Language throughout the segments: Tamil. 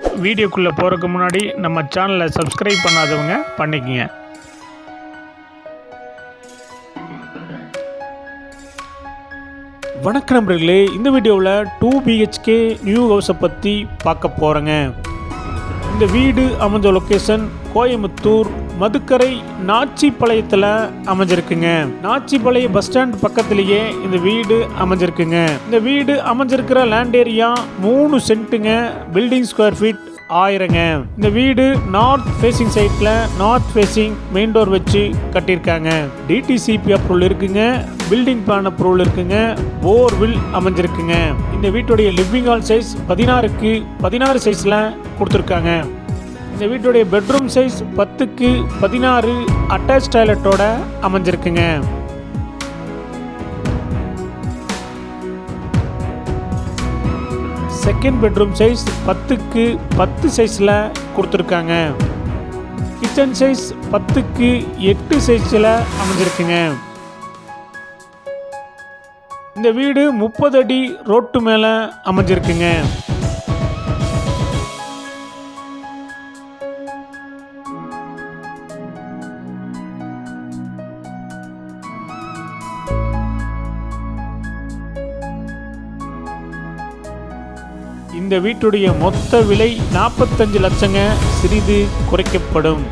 வீடியோக்குள்ளே போகிறதுக்கு முன்னாடி நம்ம சேனலை சப்ஸ்கிரைப் பண்ணாதவங்க பண்ணிக்கங்க. வணக்கம் நண்பர்களே இந்த வீடியோவில் டூ பிஹெச்கே நியூ ஹவுஸை பற்றி பார்க்க போகிறேங்க இந்த வீடு அமைஞ்ச லொக்கேஷன் கோயம்புத்தூர் மதுக்கரை நாச்சிப்பாளையத்தில் அமைஞ்சிருக்குங்க. நாச்சிப்பாளைய பஸ் ஸ்டாண்ட் பக்கத்துலேயே இந்த வீடு அமைஞ்சிருக்குங்க. இந்த வீடு அமைஞ்சிருக்கிற லேண்ட் ஏரியா மூணு சென்ட்டுங்க. பில்டிங் ஸ்கொயர் ஃபீட் ஆயிரங்க. இந்த வீடு நார்த் ஃபேசிங் சைட்டில் நார்த் ஃபேசிங் மெயின் டோர் வச்சு கட்டியிருக்காங்க. டிடிசிபி அப்ரூவல் இருக்குங்க. பில்டிங் பிளான் அப்ரூவல் இருக்குங்க. போர்வில் அமைஞ்சிருக்குங்க. இந்த வீட்டுடைய லிவிங் ஹால் சைஸ் பதினாறுக்கு பதினாறு சைஸில் கொடுத்துருக்காங்க. இந்த வீட்டுடைய பெட்ரூம் சைஸ் பத்துக்கு பதினாறு அட்டாச் டாய்லெட்டோட அமைஞ்சிருக்குங்க. செகண்ட் பெட்ரூம் சைஸ் பத்துக்கு பத்து சைஸில் கொடுத்துருக்காங்க. கிச்சன் சைஸ் பத்துக்கு எட்டு சைஸில் அமைஞ்சிருக்குங்க. இந்த வீடு முப்பது அடி ரோட்டு மேலே அமைஞ்சிருக்குங்க. இந்த வீட்டுடைய மொத்த விலை நாற்பத்தஞ்சு லட்சங்க. சிறிது குறைக்கப்படும்.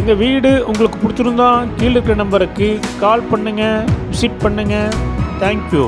இந்த வீடு உங்களுக்கு பிடிச்சிருந்தா கீழே இருக்கிற நம்பருக்கு கால் பண்ணுங்க விசிட் பண்ணுங்க. தேங்க்யூ